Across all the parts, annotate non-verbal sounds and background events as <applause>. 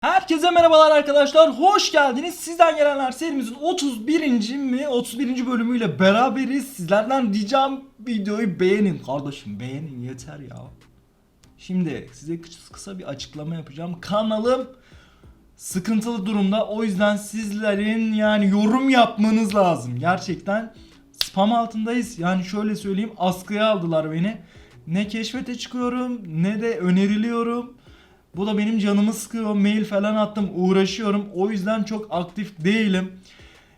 Herkese merhabalar arkadaşlar. Hoş geldiniz. Sizden gelenler serimizin 31. mi 31. bölümüyle beraberiz. Sizlerden ricam videoyu beğenin kardeşim. Beğenin yeter ya. Şimdi size kısa, bir açıklama yapacağım. Kanalım sıkıntılı durumda. O yüzden sizlerin yani yorum yapmanız lazım. Gerçekten spam altındayız. Yani şöyle söyleyeyim askıya aldılar beni. Ne keşfete çıkıyorum ne de öneriliyorum. Bu da benim canımı sıkıyor. Mail falan attım. Uğraşıyorum. O yüzden çok aktif değilim.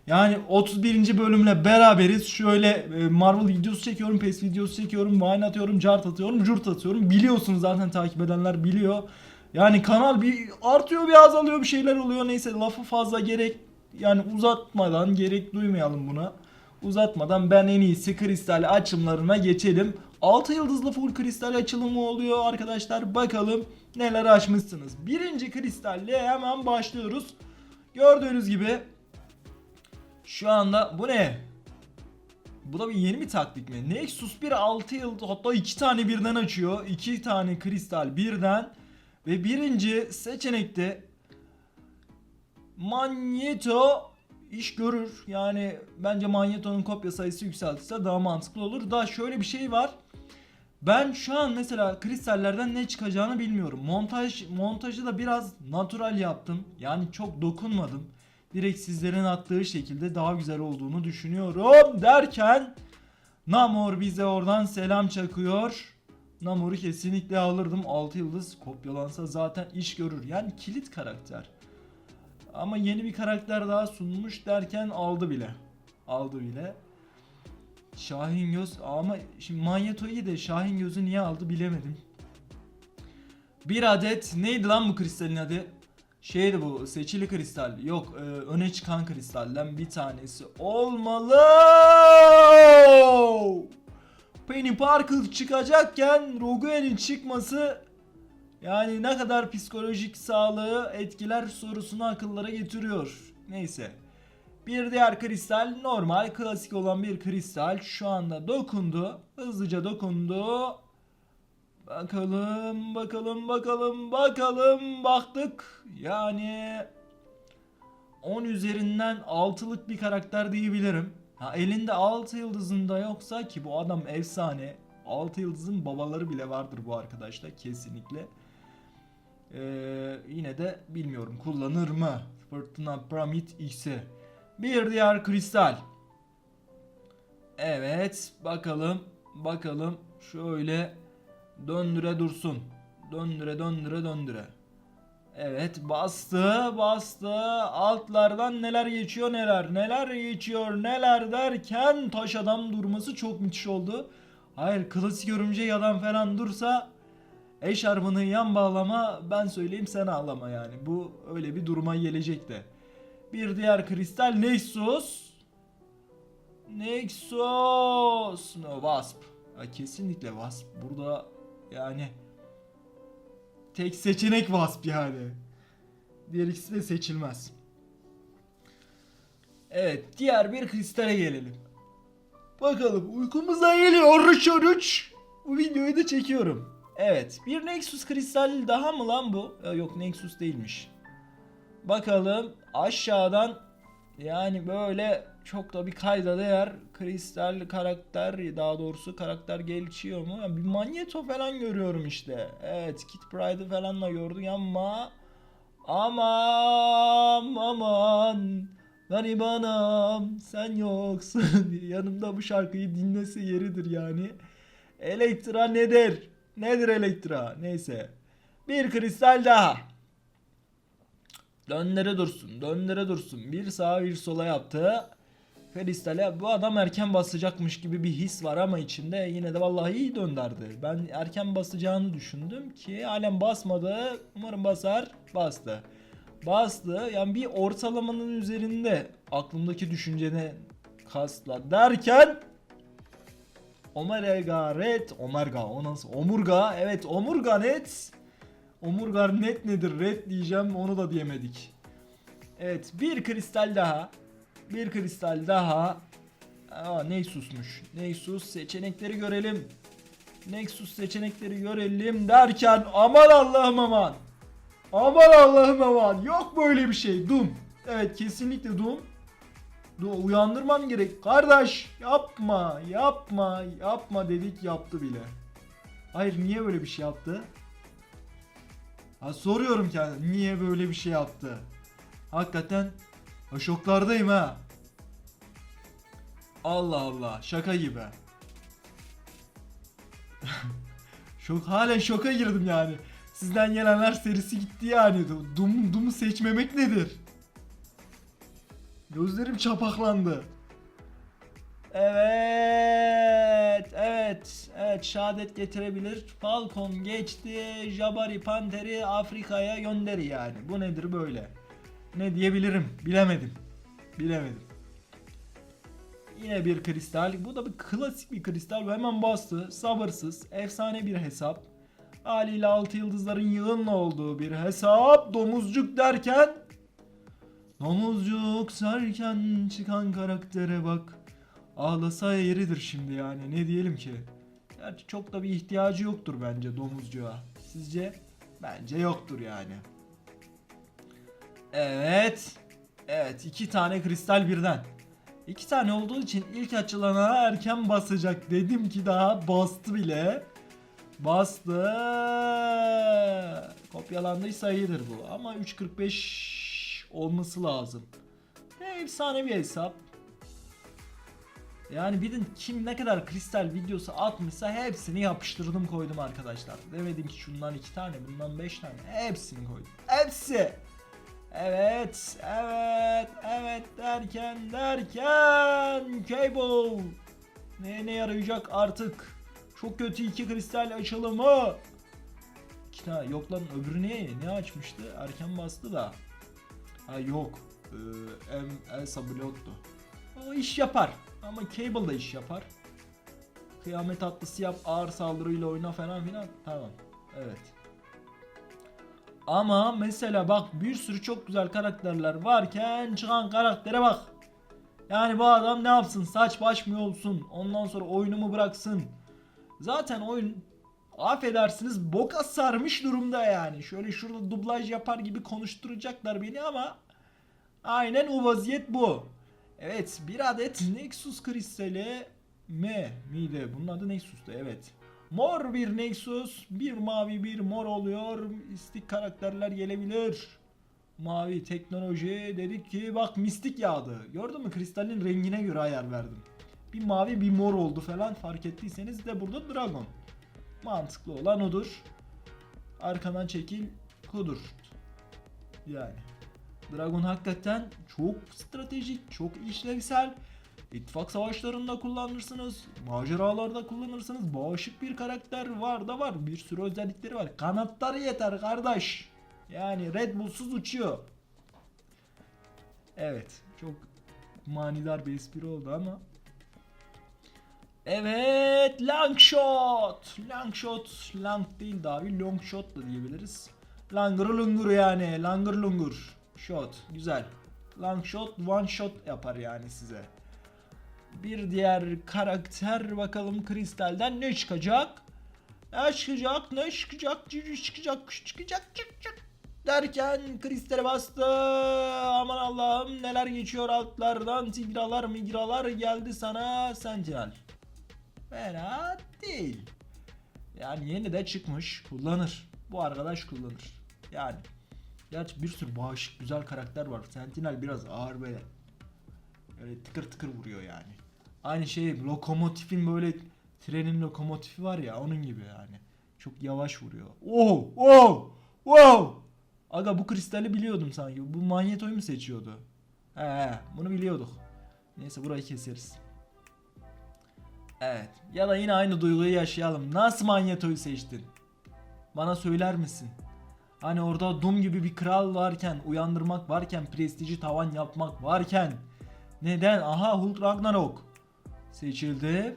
Yani 31. bölümle beraberiz. Şöyle e, Marvel videosu çekiyorum, PES videosu çekiyorum, Vine atıyorum, Cart atıyorum, Jurt atıyorum. Biliyorsunuz zaten takip edenler biliyor. Yani kanal bir artıyor bir azalıyor bir şeyler oluyor. Neyse lafı fazla gerek yani uzatmadan gerek duymayalım buna. Uzatmadan ben en iyisi kristal açımlarına geçelim. 6 yıldızlı full kristal açılımı oluyor arkadaşlar. Bakalım neler açmışsınız. Birinci kristalle hemen başlıyoruz. Gördüğünüz gibi şu anda bu ne? Bu da bir yeni bir taktik mi? Nexus 1 6 yıldız hatta 2 tane birden açıyor. 2 tane kristal birden. Ve birinci seçenekte Magneto iş görür. Yani bence Magneto'nun kopya sayısı yükseltirse daha mantıklı olur. Daha şöyle bir şey var. Ben şu an mesela kristallerden ne çıkacağını bilmiyorum. Montaj montajı da biraz natural yaptım. Yani çok dokunmadım. Direkt sizlerin attığı şekilde daha güzel olduğunu düşünüyorum derken Namor bize oradan selam çakıyor. Namor'u kesinlikle alırdım. 6 yıldız kopyalansa zaten iş görür. Yani kilit karakter. Ama yeni bir karakter daha sunmuş derken aldı bile. Aldı bile. Şahin Göz ama şimdi Magneto'yu de Şahin Göz'ü niye aldı bilemedim. Bir adet neydi lan bu kristalin adı? Şeydi bu seçili kristal. Yok e, öne çıkan kristalden bir tanesi olmalı. Penny Parker çıkacakken Rogue'nin çıkması yani ne kadar psikolojik sağlığı etkiler sorusunu akıllara getiriyor. Neyse. Bir diğer kristal normal klasik olan bir kristal şu anda dokundu. Hızlıca dokundu. Bakalım bakalım bakalım bakalım baktık. Yani 10 üzerinden 6'lık bir karakter diyebilirim. Ha elinde 6 yıldızında yoksa ki bu adam efsane. 6 yıldızın babaları bile vardır bu arkadaşta kesinlikle. Ee, yine de bilmiyorum kullanır mı? Fırtına Pramit X'i. Bir diğer kristal. Evet bakalım bakalım şöyle döndüre dursun. Döndüre döndüre döndüre. Evet bastı bastı altlardan neler geçiyor neler neler geçiyor neler derken taş adam durması çok müthiş oldu. Hayır klasik örümcek adam falan dursa eşarbını yan bağlama ben söyleyeyim sen ağlama yani bu öyle bir duruma gelecek de. Bir diğer kristal Nexus. Nexus. No, Wasp. Ya kesinlikle Wasp. Burada yani tek seçenek Wasp yani. Diğer ikisi de seçilmez. Evet diğer bir kristale gelelim. Bakalım uykumuza geliyor oruç. Bu videoyu da çekiyorum. Evet bir Nexus kristal daha mı lan bu? Ya yok Nexus değilmiş. Bakalım aşağıdan yani böyle çok da bir kayda değer kristal karakter daha doğrusu karakter geçiyor mu? Bir Magneto falan görüyorum işte. Evet Kit Pryde'ı falan da gördük ama aman aman garibanım sen yoksun <laughs> yanımda bu şarkıyı dinlese yeridir yani. Elektra nedir? Nedir Elektra? Neyse. Bir kristal daha. Döndere dursun, döndere dursun. Bir sağa bir sola yaptı. Kristale bu adam erken basacakmış gibi bir his var ama içinde yine de vallahi iyi dönderdi. Ben erken basacağını düşündüm ki halen basmadı. Umarım basar. Bastı. Bastı. Yani bir ortalamanın üzerinde aklımdaki düşüncene kasla derken Omega Red Omega o nasıl? Omurga evet Omurga net Omurga net nedir? Red diyeceğim onu da diyemedik. Evet bir kristal daha. Bir kristal daha. Aa Nexus'muş. Nexus seçenekleri görelim. Nexus seçenekleri görelim derken aman Allah'ım aman. Aman Allah'ım aman. Yok böyle bir şey. Doom. Evet kesinlikle Doom. Doom uyandırman gerek. Kardeş yapma yapma yapma dedik yaptı bile. Hayır niye böyle bir şey yaptı? Ha soruyorum kendime niye böyle bir şey yaptı? Hakikaten ha, şoklardayım ha. Allah Allah şaka gibi. <laughs> Şok halen şoka girdim yani. Sizden gelenler serisi gitti yani. Dum Dum'u seçmemek nedir? Gözlerim çapaklandı. Evet, evet, evet şehadet getirebilir. Falcon geçti, Jabari Panter'i Afrika'ya gönderi yani. Bu nedir böyle? Ne diyebilirim? Bilemedim. Bilemedim. Yine bir kristal. Bu da bir klasik bir kristal. Hemen bastı. Sabırsız. Efsane bir hesap. Haliyle 6 yıldızların yığınla olduğu bir hesap. Domuzcuk derken Domuzcuk serken çıkan karaktere bak. Ağlasa yeridir şimdi yani ne diyelim ki. Gerçi çok da bir ihtiyacı yoktur bence domuzcuğa. Sizce? Bence yoktur yani. Evet. Evet iki tane kristal birden. İki tane olduğu için ilk açılana erken basacak. Dedim ki daha bastı bile. Bastı. Kopyalandıysa iyidir bu. Ama 3.45 olması lazım. Ne efsane bir hesap. Yani bir de kim ne kadar kristal videosu atmışsa hepsini yapıştırdım koydum arkadaşlar. Demedim ki şundan iki tane bundan beş tane hepsini koydum. Hepsi. Evet, evet, evet derken derken Cable ne ne yarayacak artık? Çok kötü iki kristal açılımı. İki tane yok lan öbürü ne? Ne açmıştı? Erken bastı da. Ha yok. Ee, em, Elsa Blood'du. O iş yapar. Ama Cable da iş yapar. Kıyamet atlısı yap ağır saldırıyla oyna falan filan. Tamam. Evet. Ama mesela bak bir sürü çok güzel karakterler varken çıkan karaktere bak. Yani bu adam ne yapsın? Saç baş mı olsun? Ondan sonra oyunumu bıraksın. Zaten oyun affedersiniz boka sarmış durumda yani. Şöyle şurada dublaj yapar gibi konuşturacaklar beni ama aynen o vaziyet bu. Evet bir adet Nexus kristali M miydi? Bunun adı Nexus'tu evet. Mor bir Nexus, bir mavi bir mor oluyor. Mistik karakterler gelebilir. Mavi teknoloji dedik ki bak mistik yağdı. Gördün mü kristalin rengine göre ayar verdim. Bir mavi bir mor oldu falan fark ettiyseniz de burada dragon. Mantıklı olan odur. Arkadan çekil kudur. Yani. Dragon hakikaten çok stratejik, çok işlevsel. İttifak savaşlarında kullanırsınız, maceralarda kullanırsınız. Bağışık bir karakter var da var. Bir sürü özellikleri var. Kanatları yeter kardeş. Yani Red Bull'suz uçuyor. Evet, çok manidar bir espri oldu ama. Evet, long shot. Long shot, long değil daha bir long shot da diyebiliriz. Langır lungur yani, langır lungur. Shot, güzel. Long shot, one shot yapar yani size. Bir diğer karakter bakalım kristalden ne çıkacak? Ne çıkacak? Ne çıkacak? Cücü çıkacak, çıkacak, çık çık. Derken kristale bastı. Aman Allah'ım neler geçiyor altlardan. Tigralar migralar geldi sana Sentinel. Fena değil. Yani yeni de çıkmış. Kullanır. Bu arkadaş kullanır. Yani. Gerçi bir sürü bağışık güzel karakter var. Sentinel biraz ağır böyle. Öyle tıkır tıkır vuruyor yani. Aynı şey lokomotifin böyle trenin lokomotifi var ya onun gibi yani. Çok yavaş vuruyor. Oh! Oh! Wow! Aga bu kristali biliyordum sanki. Bu manyetoyu mu seçiyordu? He, bunu biliyorduk. Neyse burayı keseriz. Evet. Ya da yine aynı duyguyu yaşayalım. Nasıl manyetoyu seçtin? Bana söyler misin? Hani orada Doom gibi bir kral varken, uyandırmak varken, prestiji tavan yapmak varken neden? Aha Hulk Ragnarok seçildi.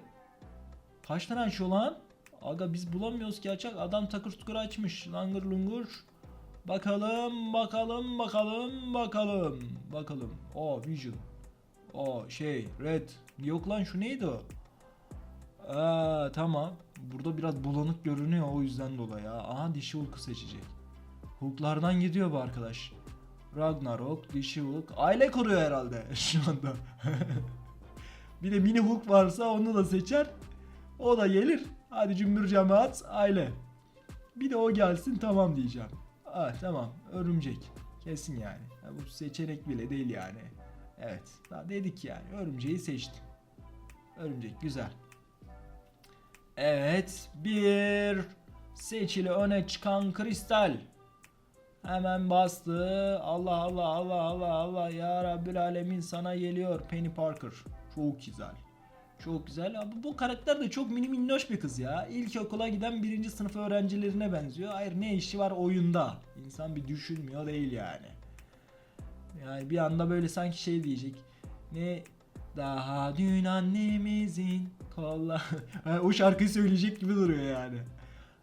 Kaç tane açıyor lan? Aga biz bulamıyoruz ki açak. Adam takır tukur açmış. Langır lungur. Bakalım, bakalım, bakalım, bakalım. Bakalım. O Vision. O şey Red. Yok lan şu neydi o? Aa, tamam. Burada biraz bulanık görünüyor o yüzden dolayı. Aha dişi Hulk'u seçecek. Hulk'lardan gidiyor bu arkadaş. Ragnarok, dişi Hulk. Aile kuruyor herhalde <laughs> şu anda. <laughs> bir de mini Hulk varsa onu da seçer. O da gelir. Hadi cümbür cemaat aile. Bir de o gelsin tamam diyeceğim. Ah tamam örümcek. Kesin yani. Ya bu seçenek bile değil yani. Evet. Daha dedik yani. Örümceği seçtim. Örümcek güzel. Evet. Bir seçili öne çıkan kristal. Hemen bastı. Allah Allah Allah Allah Allah ya Rabbül Alemin sana geliyor Penny Parker. Çok güzel. Çok güzel. Abi bu karakter de çok mini minnoş bir kız ya. İlkokula giden birinci sınıf öğrencilerine benziyor. Hayır ne işi var oyunda. İnsan bir düşünmüyor değil yani. Yani bir anda böyle sanki şey diyecek. Ne daha dün annemizin kolla. <laughs> O şarkıyı söyleyecek gibi duruyor yani.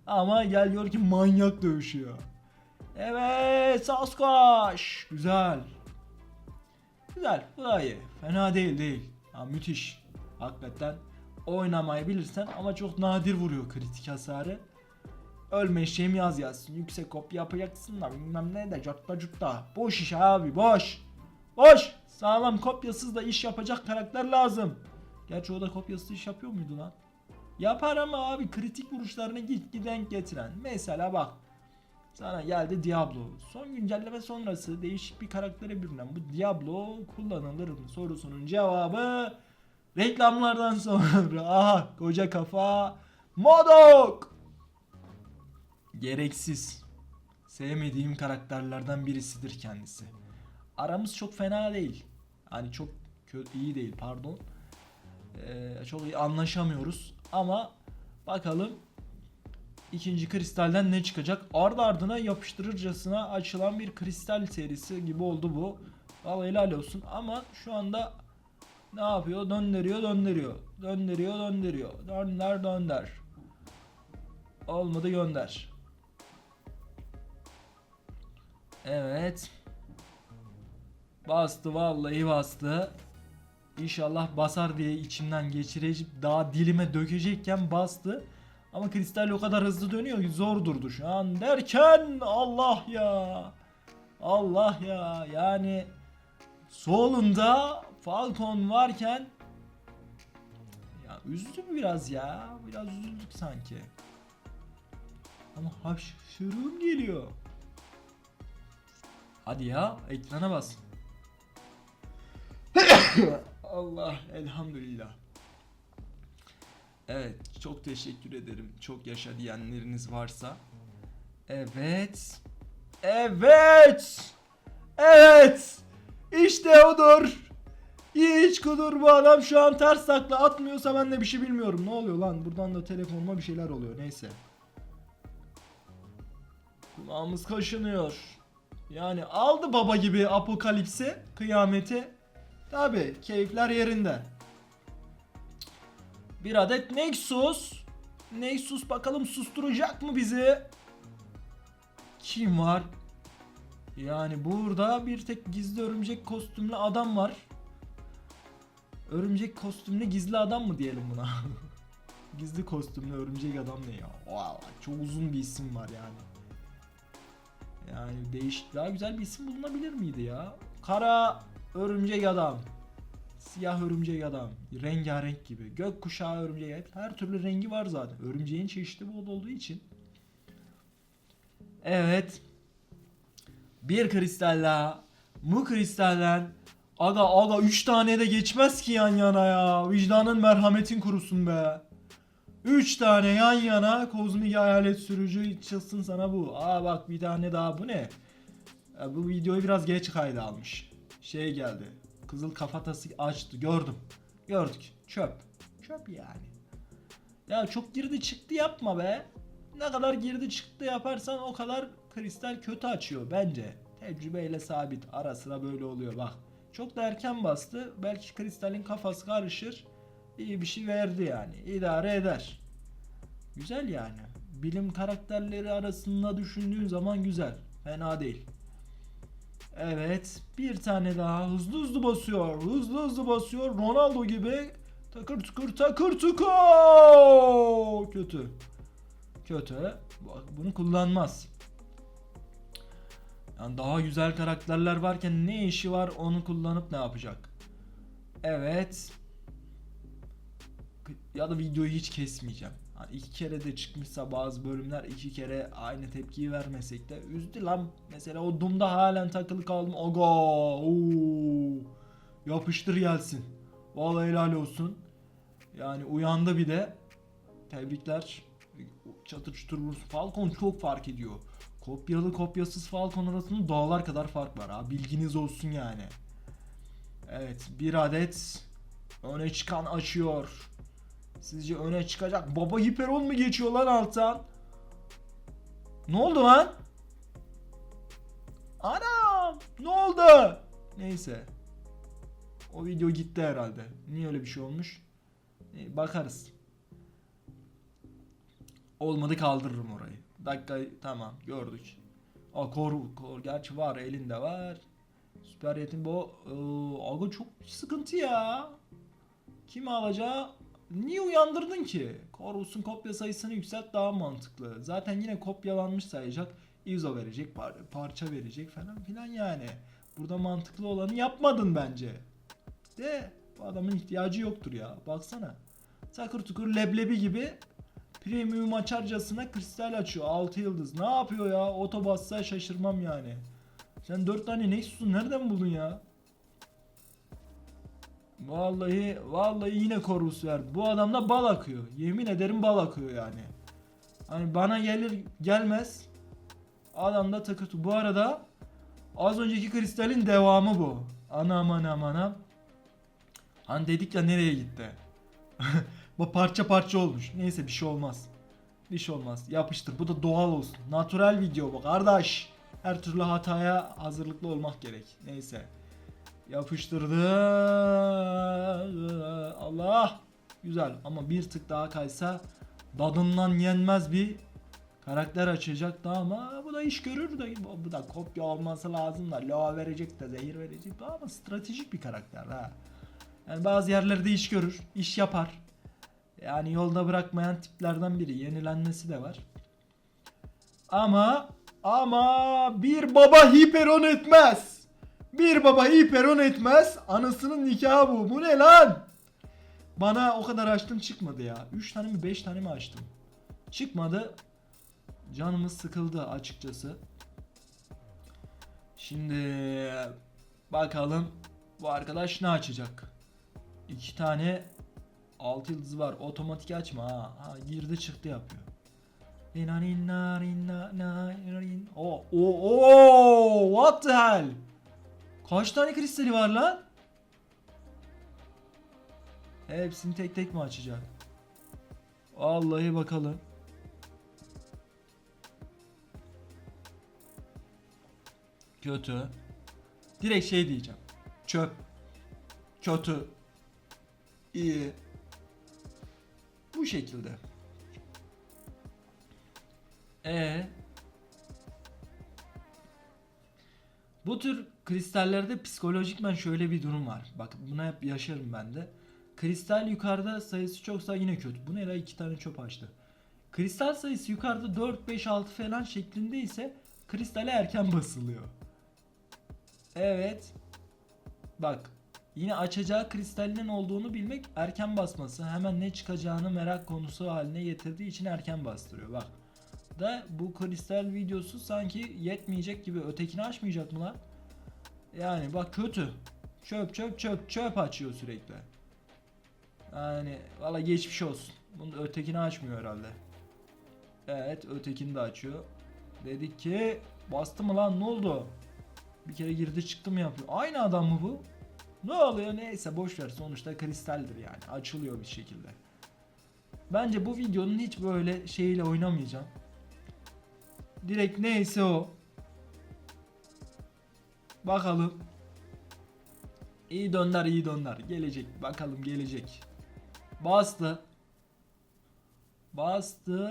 Ama gel gör ki manyak dövüşüyor. Evet Sasquatch. Güzel. Güzel. Bu da iyi. Fena değil değil. Ha, müthiş. Hakikaten oynamayı bilirsen ama çok nadir vuruyor kritik hasarı. Ölme şeyim yaz yazsın. Yüksek kop yapacaksın da bilmem ne de cartta cutta. Boş iş abi boş. Boş. Sağlam kopyasız da iş yapacak karakter lazım. Gerçi o da kopyasız iş yapıyor muydu lan? Yapar ama abi kritik vuruşlarını git giden getiren. Mesela bak. Sana geldi Diablo. Son güncelleme sonrası değişik bir karaktere bürünen bu Diablo kullanılır mı sorusunun cevabı reklamlardan sonra. <laughs> Aha koca kafa Modok. Gereksiz. Sevmediğim karakterlerden birisidir kendisi. Aramız çok fena değil. Hani çok iyi değil pardon. Ee, çok iyi anlaşamıyoruz ama bakalım ikinci kristalden ne çıkacak? Ardı ardına yapıştırırcasına açılan bir kristal serisi gibi oldu bu. Vallahi helal olsun ama şu anda ne yapıyor? Döndürüyor, döndürüyor. Döndürüyor, döndürüyor. Dönder, dönder. Olmadı gönder. Evet. Bastı vallahi bastı. İnşallah basar diye içimden geçirecek daha dilime dökecekken bastı. Ama kristal o kadar hızlı dönüyor ki zor durdu şu an derken Allah ya. Allah ya yani solunda Falcon varken ya üzdü biraz ya? Biraz üzüldük sanki. Ama hapşırığım geliyor. Hadi ya ekrana bas. <coughs> Allah elhamdülillah. Evet çok teşekkür ederim. Çok yaşa diyenleriniz varsa. Evet. Evet. Evet. İşte odur. Hiç kudur bu adam şu an ters takla atmıyorsa ben de bir şey bilmiyorum. Ne oluyor lan? Buradan da telefonuma bir şeyler oluyor. Neyse. Kulağımız kaşınıyor. Yani aldı baba gibi apokalipsi, kıyameti. Tabi keyifler yerinde. Bir adet Nexus. Nexus bakalım susturacak mı bizi? Kim var? Yani burada bir tek gizli örümcek kostümlü adam var. Örümcek kostümlü gizli adam mı diyelim buna? <laughs> gizli kostümlü örümcek adam ne ya? Vallahi çok uzun bir isim var yani. Yani değişik daha güzel bir isim bulunabilir miydi ya? Kara örümcek adam. Siyah örümcek adam. Rengarenk gibi. Gökkuşağı örümcek hep her türlü rengi var zaten. Örümceğin çeşidi bol olduğu için. Evet. Bir kristal daha. Bu kristalden Aga aga 3 tane de geçmez ki yan yana ya. Vicdanın merhametin kurusun be. 3 tane yan yana kozmik hayalet sürücü çıksın sana bu. Aa bak bir tane daha bu ne? Ya bu videoyu biraz geç kayda almış. Şey geldi. Kızıl kafatası açtı gördüm. Gördük. Çöp. Çöp yani. Ya çok girdi çıktı yapma be. Ne kadar girdi çıktı yaparsan o kadar kristal kötü açıyor bence. Tecrübeyle sabit. Ara sıra böyle oluyor bak. Çok da erken bastı. Belki kristalin kafası karışır. İyi bir şey verdi yani. İdare eder. Güzel yani. Bilim karakterleri arasında düşündüğün zaman güzel. Fena değil. Evet. Bir tane daha hızlı hızlı basıyor. Hızlı hızlı basıyor. Ronaldo gibi takır tukur takır tukur. Kötü. Kötü. Bunu kullanmaz. Yani daha güzel karakterler varken ne işi var onu kullanıp ne yapacak? Evet. Ya da videoyu hiç kesmeyeceğim. Hani iki kere de çıkmışsa bazı bölümler iki kere aynı tepkiyi vermesek de üzdü lan. Mesela o Doom'da halen takılı kaldım. Aga! Oo! Yapıştır gelsin. Vallahi helal olsun. Yani uyandı bir de. Tebrikler. Çatır çutur vursun. Falcon çok fark ediyor. Kopyalı kopyasız Falcon arasında dağlar kadar fark var ha. Bilginiz olsun yani. Evet bir adet öne çıkan açıyor. Sizce öne çıkacak baba hiperon mu geçiyor lan alttan? Ne oldu lan? Anam ne oldu? Neyse. O video gitti herhalde. Niye öyle bir şey olmuş? Ee, bakarız. Olmadı kaldırırım orayı. Dakika tamam gördük. Aa kor, kor gerçi var elinde var. Süper yetim bu. Ee, aga çok sıkıntı ya. Kim alacağı? Niye uyandırdın ki? Corvus'un kopya sayısını yükselt daha mantıklı. Zaten yine kopyalanmış sayacak. ISO verecek, par- parça verecek falan filan yani. Burada mantıklı olanı yapmadın bence. De bu adamın ihtiyacı yoktur ya. Baksana. Takır tukur leblebi gibi premium açarcasına kristal açıyor. 6 yıldız. Ne yapıyor ya? Oto bassa şaşırmam yani. Sen 4 tane Nexus'u nereden buldun ya? Vallahi vallahi yine Corvus ver. Bu adamda bal akıyor. Yemin ederim bal akıyor yani. Hani bana gelir gelmez. Adamda takıtı. Bu arada az önceki kristalin devamı bu. Anam anam anam. Hani dedik ya nereye gitti? <laughs> bu parça parça olmuş. Neyse bir şey olmaz. Bir şey olmaz. Yapıştır. Bu da doğal olsun. Natural video bu kardeş. Her türlü hataya hazırlıklı olmak gerek. Neyse. Yapıştırdı. Allah. Güzel ama bir tık daha kaysa dadından yenmez bir karakter açacaktı ama bu da iş görür de bu da kopya olması lazım da loa verecek de zehir verecek de ama stratejik bir karakter ha. Yani bazı yerlerde iş görür, iş yapar. Yani yolda bırakmayan tiplerden biri. Yenilenmesi de var. Ama ama bir baba hiperon etmez. Bir baba hiperon etmez. Anasının nikahı bu. Bu ne lan? Bana o kadar açtım çıkmadı ya. 3 tane mi 5 tane mi açtım? Çıkmadı. Canımız sıkıldı açıkçası. Şimdi bakalım bu arkadaş ne açacak? 2 tane 6 yıldızı var. Otomatik açma ha. ha girdi çıktı yapıyor. O o o what the hell? Kaç tane kristali var lan? Hepsini tek tek mi açacak? Vallahi bakalım. Kötü. Direkt şey diyeceğim. Çöp. Kötü. İyi. Bu şekilde. E Bu tür kristallerde psikolojikmen şöyle bir durum var. Bak buna hep yaşarım ben de. Kristal yukarıda sayısı çoksa yine kötü. Bu ne la iki tane çöp açtı. Kristal sayısı yukarıda 4, 5, 6 falan şeklinde ise kristale erken basılıyor. Evet. Bak yine açacağı kristalinin olduğunu bilmek erken basması hemen ne çıkacağını merak konusu haline getirdiği için erken bastırıyor. Bak da bu kristal videosu sanki yetmeyecek gibi ötekini açmayacak mı lan? Yani bak kötü. Çöp çöp çöp çöp açıyor sürekli. Yani valla geçmiş olsun. Bunu ötekini açmıyor herhalde. Evet ötekini de açıyor. Dedik ki bastı mı lan ne oldu? Bir kere girdi çıktı mı yapıyor. Aynı adam mı bu? Ne oluyor neyse boş ver sonuçta kristaldir yani açılıyor bir şekilde. Bence bu videonun hiç böyle şeyiyle oynamayacağım. Direkt neyse o. Bakalım. İyi dönder iyi dönder. Gelecek. Bakalım gelecek. Bastı. Bastı.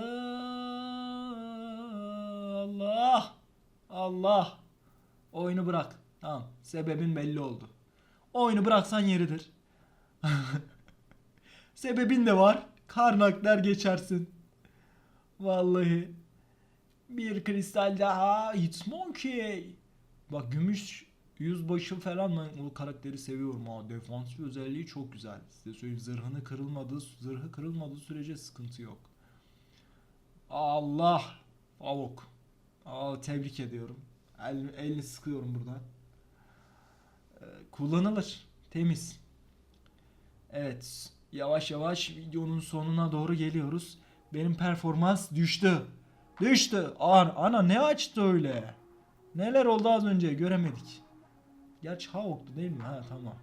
Allah. Allah. Oyunu bırak. Tamam. Sebebin belli oldu. Oyunu bıraksan yeridir. <laughs> Sebebin de var. Karnaklar geçersin. Vallahi. Bir kristal daha. It's monkey. Bak gümüş yüzbaşı falan ben o karakteri seviyorum ha. Defansif özelliği çok güzel. Size söyleyeyim zırhını kırılmadığı zırhı kırılmadığı sürece sıkıntı yok. Allah! Avok. Aa, tebrik ediyorum. El, elini sıkıyorum buradan. Ee, kullanılır. Temiz. Evet. Yavaş yavaş videonun sonuna doğru geliyoruz. Benim performans düştü. Düştü. Ana, ana ne açtı öyle? Neler oldu az önce göremedik. Gerçi Havok'tu değil mi? Ha tamam.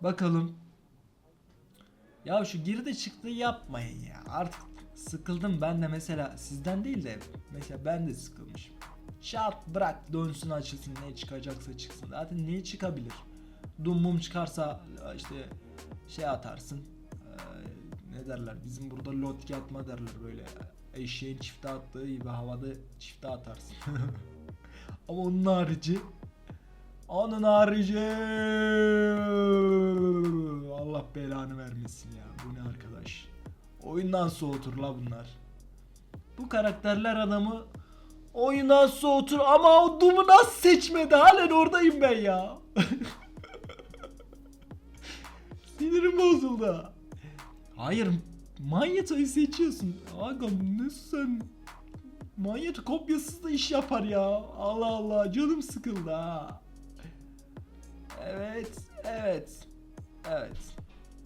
Bakalım. Ya şu girdi çıktı yapmayın ya. Artık sıkıldım ben de mesela sizden değil de mesela ben de sıkılmışım. Şart bırak dönsün açılsın ne çıkacaksa çıksın. Zaten ne çıkabilir? Dummum çıkarsa işte şey atarsın. Ee, ne derler? Bizim burada lotki atma derler böyle. Eşeğin çifte attığı gibi havada çifte atarsın. <laughs> Ama onun harici onun harici Allah belanı vermesin ya. Bu ne arkadaş? Oyundan soğutur la bunlar. Bu karakterler adamı oyundan soğutur ama o Doom'u nasıl seçmedi? Halen oradayım ben ya. <laughs> Sinirim bozuldu. Hayır, Manyeto'yu seçiyorsun. Aga ne sen? Manyeto kopyasız da iş yapar ya. Allah Allah canım sıkıldı ha. Evet, evet. Evet.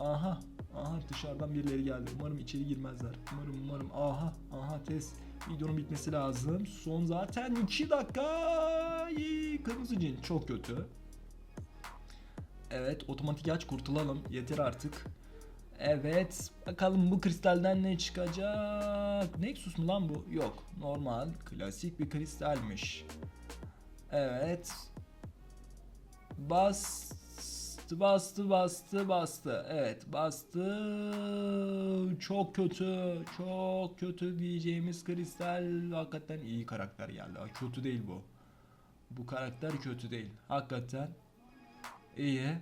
Aha, aha dışarıdan birileri geldi. Umarım içeri girmezler. Umarım, umarım. Aha, aha test. Videonun bitmesi lazım. Son zaten 2 dakika. Kırmızı cin çok kötü. Evet, otomatik aç kurtulalım. Yeter artık. Evet, bakalım bu kristalden ne çıkacak? Nexus mu lan bu? Yok, normal, klasik bir kristalmiş. Evet. Bastı, bastı, bastı, bastı. Evet, bastı. Çok kötü, çok kötü diyeceğimiz kristal hakikaten iyi karakter geldi. Kötü değil bu. Bu karakter kötü değil. Hakikaten iyi.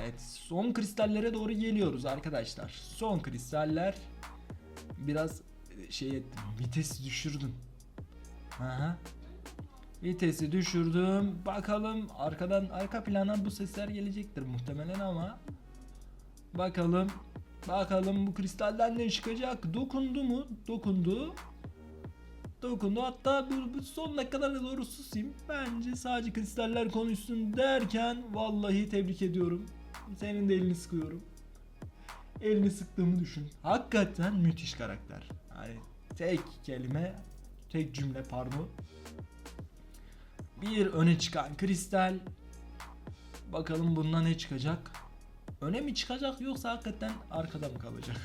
Evet, son kristallere doğru geliyoruz arkadaşlar. Son kristaller biraz şey ettim, vitesi düşürdüm. Aha. Vitesi düşürdüm. Bakalım arkadan arka plana bu sesler gelecektir muhtemelen ama bakalım bakalım bu kristalden ne çıkacak? Dokundu mu? Dokundu. Dokundu. Hatta bu, bu son dakikalara doğru susayım. Bence sadece kristaller konuşsun derken vallahi tebrik ediyorum. Senin de elini sıkıyorum. Elini sıktığımı düşün. Hakikaten müthiş karakter. Yani tek kelime, tek cümle pardon. Bir öne çıkan kristal. Bakalım bundan ne çıkacak? Öne mi çıkacak yoksa hakikaten arkada mı kalacak?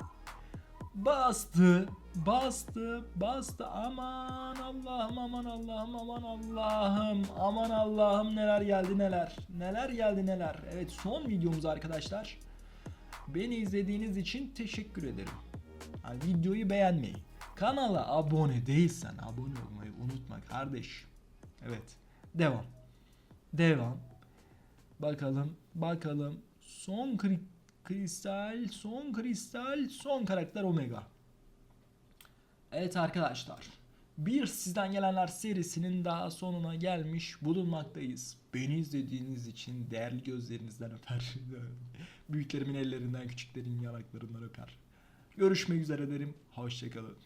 <laughs> bastı, bastı, bastı. Aman Allah'ım, aman Allah'ım, aman Allah'ım, aman Allah'ım neler geldi neler. Neler geldi neler. Evet son videomuz arkadaşlar. Beni izlediğiniz için teşekkür ederim. Yani videoyu beğenmeyi, kanala abone değilsen abone olmayı unutma kardeş. Evet. Devam. Devam. Bakalım. Bakalım. Son kri- kristal. Son kristal. Son karakter Omega. Evet arkadaşlar. Bir sizden gelenler serisinin daha sonuna gelmiş bulunmaktayız. Beni izlediğiniz için değerli gözlerinizden öper. <laughs> Büyüklerimin ellerinden, küçüklerimin yanaklarından öper. Görüşmek üzere derim. Hoşçakalın.